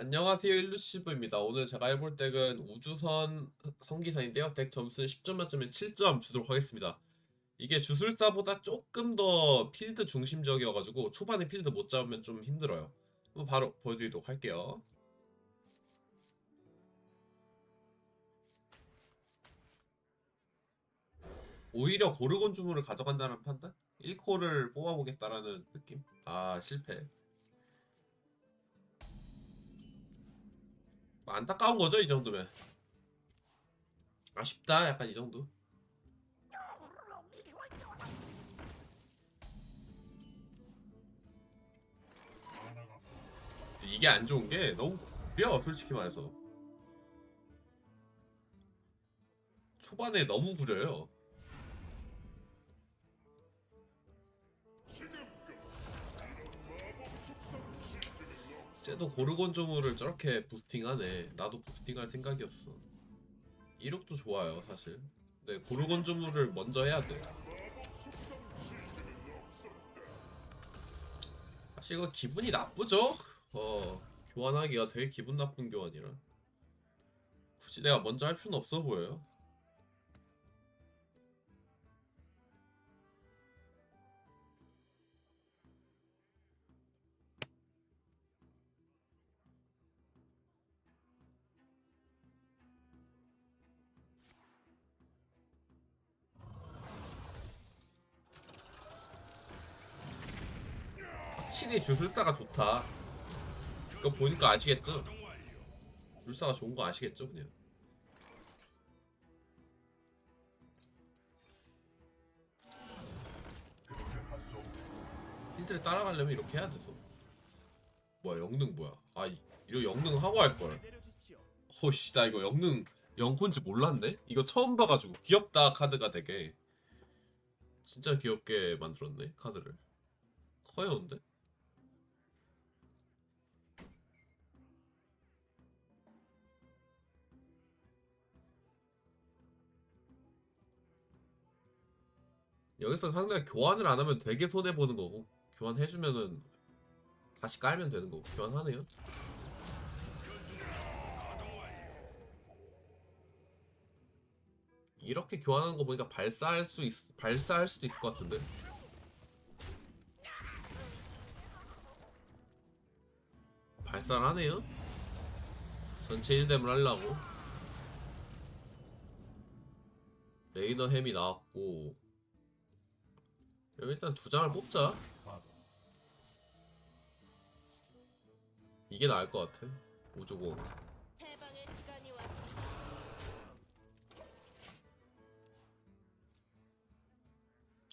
안녕하세요 일루시브입니다. 오늘 제가 해볼 덱은 우주선 성기선인데요. 덱 점수는 10점 만점에 7점 주도록 하겠습니다. 이게 주술사보다 조금 더 필드 중심적이어가지고 초반에 필드 못 잡으면 좀 힘들어요. 한번 바로 보여드리도록 할게요. 오히려 고르곤주물을 가져간다는 판단? 1코를 뽑아보겠다라는 느낌? 아 실패. 안타까운 거죠 이 정도면. 아쉽다 약간 이 정도. 이게 안 좋은 게 너무 구려 솔직히 말해서. 초반에 너무 구려요 쟤도 고르곤 조물을 저렇게 부스팅하네. 나도 부스팅할 생각이었어. 이력도 좋아요, 사실. 근데 고르곤 조물을 먼저 해야 돼. 사실 이거 기분이 나쁘죠? 어, 교환하기가 되게 기분 나쁜 교환이라. 굳이 내가 먼저 할 필요는 없어 보여요. 확실히 주술사가 좋다. 이거 보니까 아시겠죠? 주술사가 좋은 거 아시겠죠, 그냥. 필드를 따라가려면 이렇게 해야 돼서. 뭐야, 영능 뭐야? 아, 이- 이거 영능 하고 할 걸. 허씨, 나 이거 영능 영콘지 몰랐네? 이거 처음 봐가지고 귀엽다 카드가 되게 진짜 귀엽게 만들었네 카드를 커요 근데? 여기서 상대가 교환을 안 하면 되게 손해 보는 거고 교환해주면은 다시 깔면 되는 거고 교환하네요. 이렇게 교환하는 거 보니까 발사할 수 있, 발사할 수도 있을 것 같은데. 발사를 하네요. 전체 1뎀을 하려고. 레이너 햄이 나왔고 여기 일단 두 장을 뽑자. 이게 나을 것 같아. 왔다.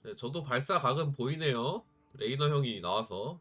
네, 저도 발사 각은 보이네요. 레이너 형이 나와서.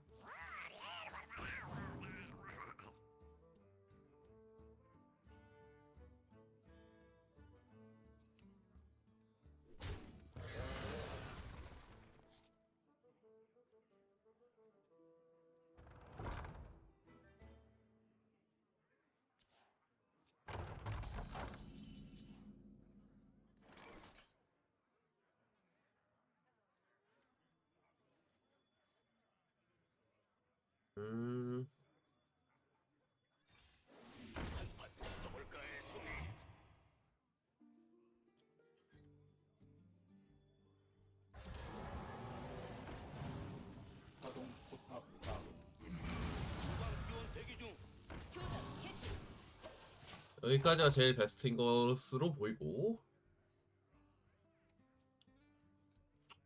여기까지가 제일 베스트인 것으로 보이고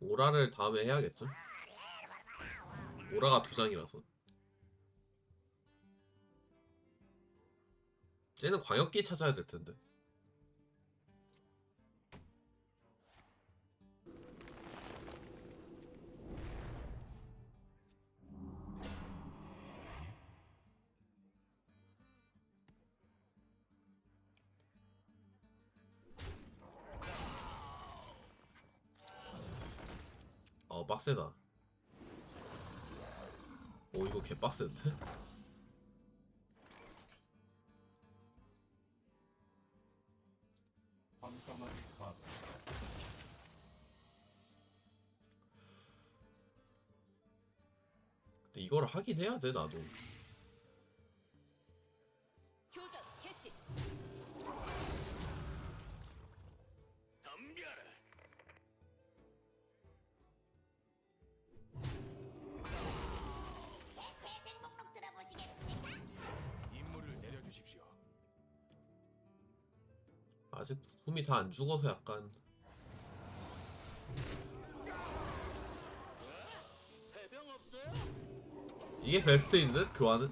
오라를 다음에 해야겠죠? 오라가 두 장이라서. 쟤는 광역기 찾아야 될 텐데 근데 이걸 하긴 해야 돼 나도 아직 숨이 다 안 죽어서 약간. 이게 베스트인 듯? 교환은?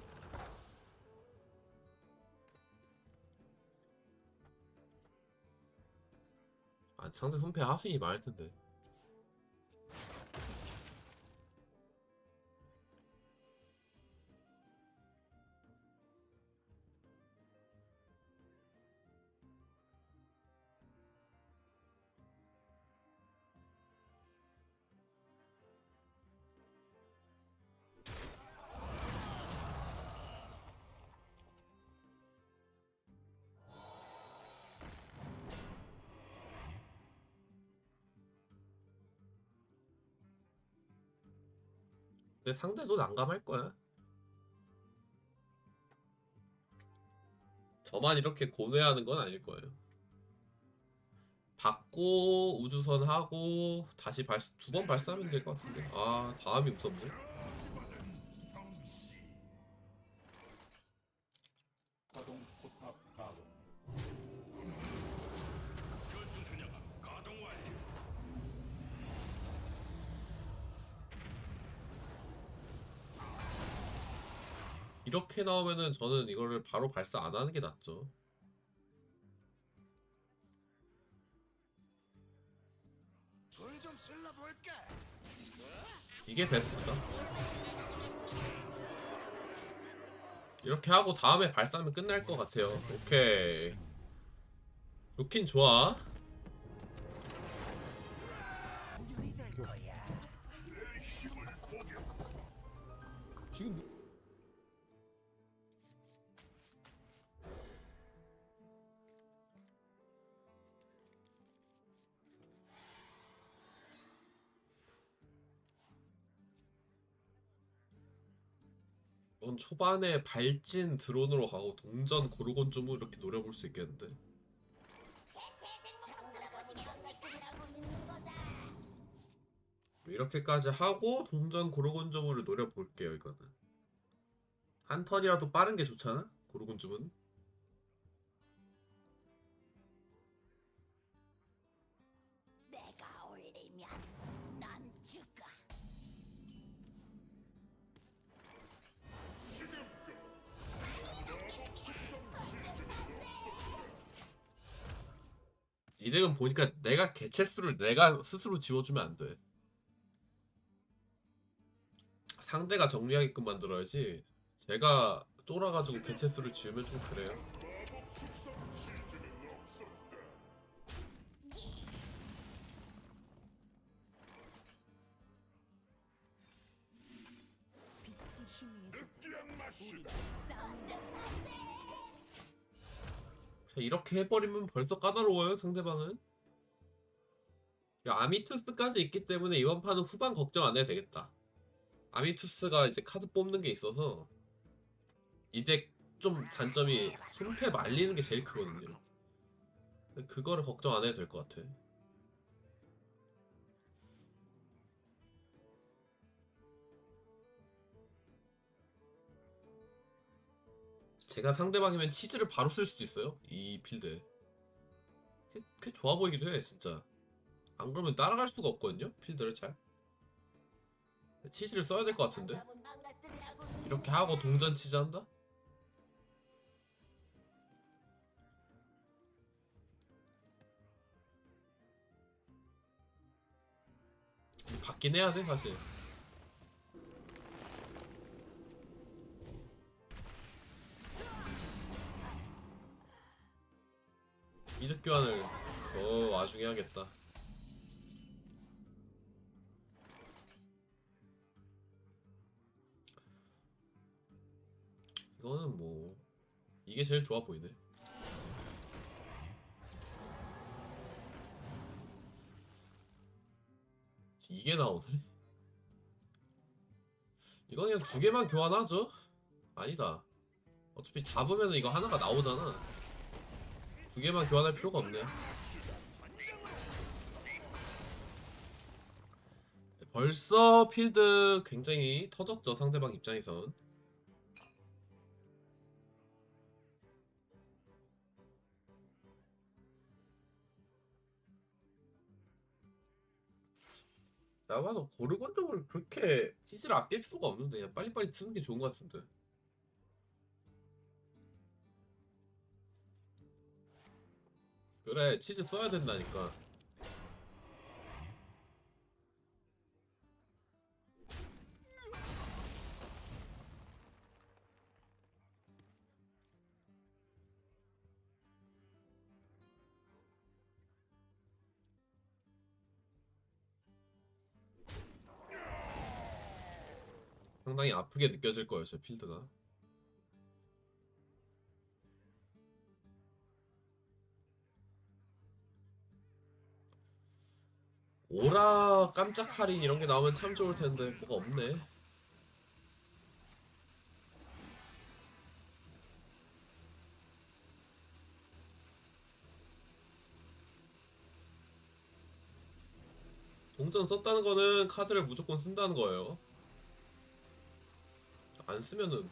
아 상대 손패 하순이 많을 텐데 근데 상대도 난감할 거야. 저만 이렇게 고뇌하는 건 아닐 거예요. 받고 우주선 하고 다시 발사 두번 발사하면 될 것 같은데. 아 다음이 무섭네. 이렇게 나오면은 저는 이거를 바로 발사 안 하는 게 낫죠. 이게 베스트다. 이렇게 하고 다음에 발사하면 끝날 것 같아요. 오케이. 좋긴 좋아. 지금 이건 초반에 발진 드론으로 가고 동전 고르곤 좀 이렇게 노려볼 수 있겠는데. 이렇게까지 하고 동전 고르곤점을 노려볼게요 이거는. 한 턴이라도 빠른 게 좋잖아? 고르곤점은 이 덱은 보니까 내가 개체수를 내가 스스로 지워주면 안 돼. 상대가 정리하게끔 만들어야지. 제가 쫄아가지고 개체수를 지우면 좀 그래요 이렇게 해버리면 벌써 까다로워요 상대방은? 야, 아미투스까지 있기 때문에 이번 판은 후반 걱정 안 해도 되겠다. 아미투스가 이제 카드 뽑는 게 있어서 이덱 좀 단점이 손패 말리는 게 제일 크거든요. 그거를 걱정 안 해도 될 것 같아 제가 상대방이면 치즈를 바로 쓸 수도 있어요. 이 필드에. 꽤, 꽤 좋아 보이기도 해, 진짜. 안 그러면 따라갈 수가 없거든요, 필드를 잘. 치즈를 써야 될 것 같은데. 이렇게 하고 동전 치즈 한다? 받긴 해야 돼, 사실. 이득 교환을 그 와중에 하겠다. 이거는 뭐 이게 제일 좋아 보이네. 이게 나오네. 이거 그냥 두 개만 교환하죠? 아니다. 어차피 잡으면 이거 하나가 나오잖아. 두 개만 교환할 필요가 없네. 네, 벌써 필드 굉장히 터졌죠 상대방 입장에선 나와도 고르곤 쪽을 그렇게 시질 아낄 필요가 없는데 그냥 빨리빨리 쓰는 게 좋은 것 같은데 그래 치즈 써야 된다니까. 상당히 아프게 느껴질 거예요 저 필드가 오라 깜짝 할인 이런 게 나오면 참 좋을 텐데 뭐가 없네. 동전 썼다는 거는 카드를 무조건 쓴다는 거예요. 안 쓰면은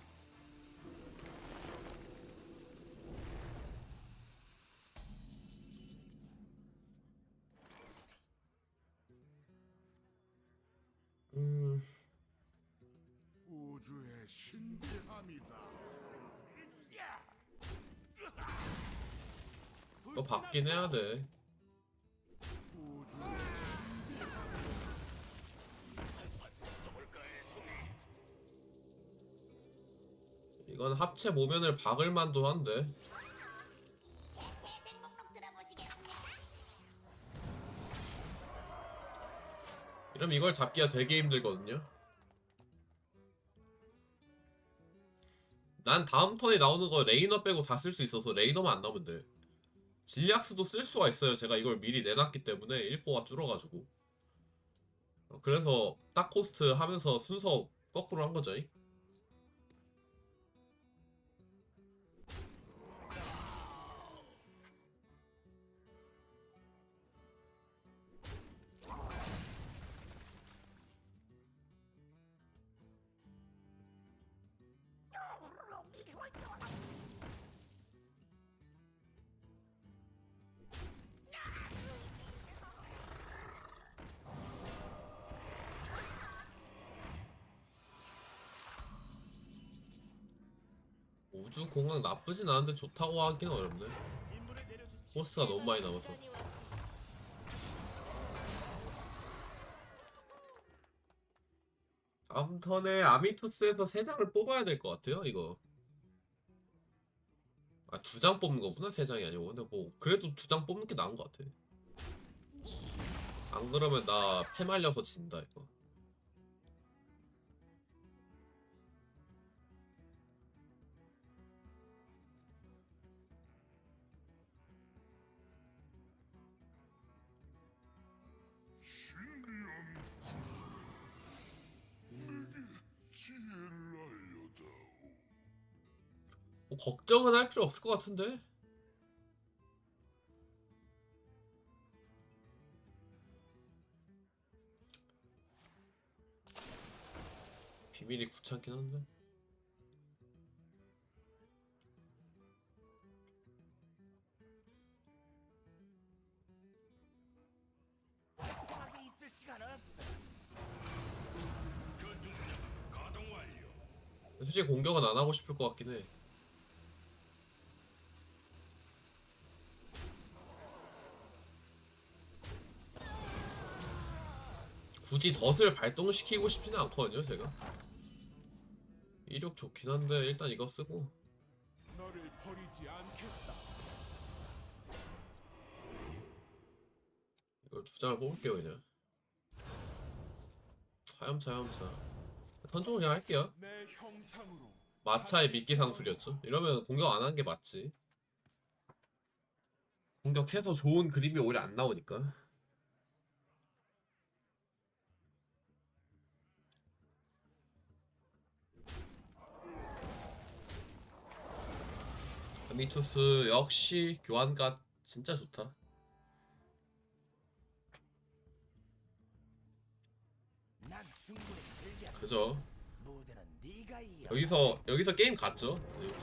받긴 해야 돼. 이건 합체 모면을 박을 만도 한데? 이러면 이걸 잡기가 되게 힘들거든요. 난 다음 턴에 나오는 거 레이너 빼고 다 쓸 수 있어서 레이너만 안 나오면 돼 진리악스도 쓸 수가 있어요. 제가 이걸 미리 내놨기 때문에 1코가 줄어가지고. 어, 그래서 딱 코스트 하면서 순서 거꾸로 한 거죠 우주 공항 나쁘진 않은데 좋다고 하긴 어렵네. 코스트가 너무 많이 남아서. 다음 턴에 아미투스에서 3장을 뽑아야 될 것 같아요 이거. 아 두 장 뽑는 거구나 세 장이 아니고. 근데 뭐 그래도 두 장 뽑는 게 나은 것 같아. 안 그러면 나 패 말려서 진다 이거 걱정은 할 필요 없을 것 같은데? 비밀이 귀찮긴 한데? 솔직히 공격은 안 하고 싶을 것 같긴 해 굳이 덫을 발동시키고 싶지는 않거든요 제가. 이력 좋긴 한데 일단 이거 쓰고. 너를 버리지 않겠다. 이걸 두 장을 뽑을게요 그냥. 하염차 턴종을 그냥 할게요. 내 형상으로 마차의 미끼 상술이었죠. 이러면 공격 안 하는 게 맞지. 공격해서 좋은 그림이 오히려 안 나오니까 미투스 역시 교환가 진짜 좋다. 그죠. 여기서 여기서 게임 갔죠